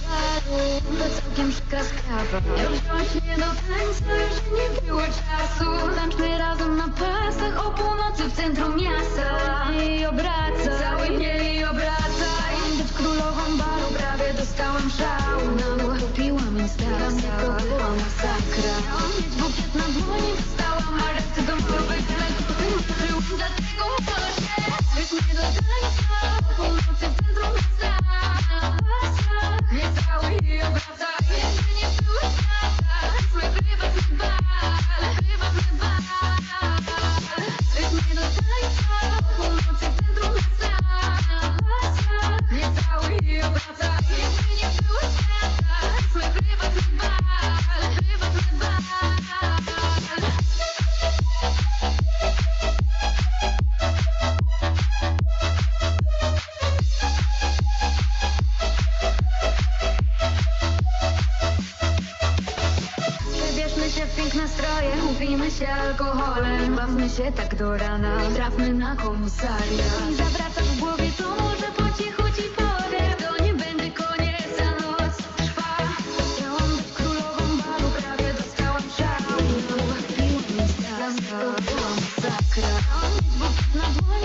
baru, to całkiem przykra sprawa. Już mnie do tańca, już nie było czasu. Tańczmy razem na pasach o północy w centrum miasta. I obracaj, cały mnie i obracaj. Być królową baru, prawie dostałam szału. Mgłę kupiłam Instasa, to była masakra. Miałam mieć bukiet na dłoni, dostałam aresty domowe Tyle koty marzył, dlatego proszę Weź mnie do tańca, Wybierzmy się w piękne stroje, upijmy się alkoholem. Bawmy się tak do rana, trafmy na komisariat I zawraca w głowie, to może po cichu ci powiem. To nie będzie koniec, a noc trwa. Chciałam być królową balu, prawie dostałam szału. Piłam Instasa, to była masakra Miałam mieć bukiet na dłoni,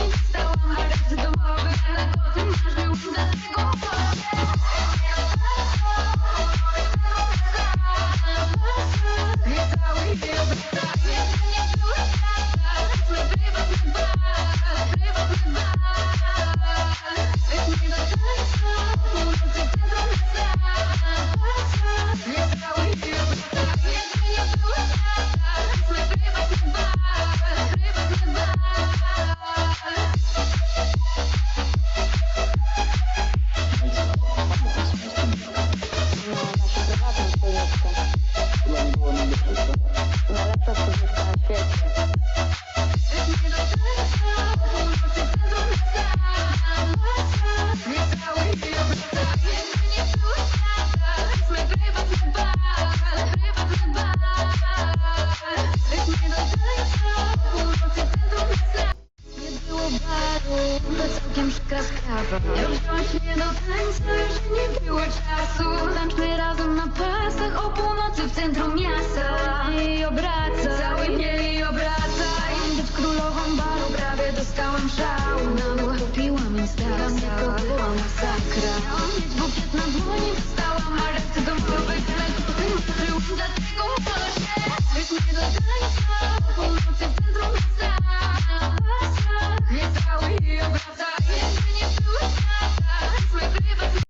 Już wziąć mnie do tańca. Już nie było czasu. Tańczmy razem na pasach. O północy w centrum miasta. I obracaj Cały mnie i obracaj Być królową baru Prawie dostałam szału kupiłam Instasa To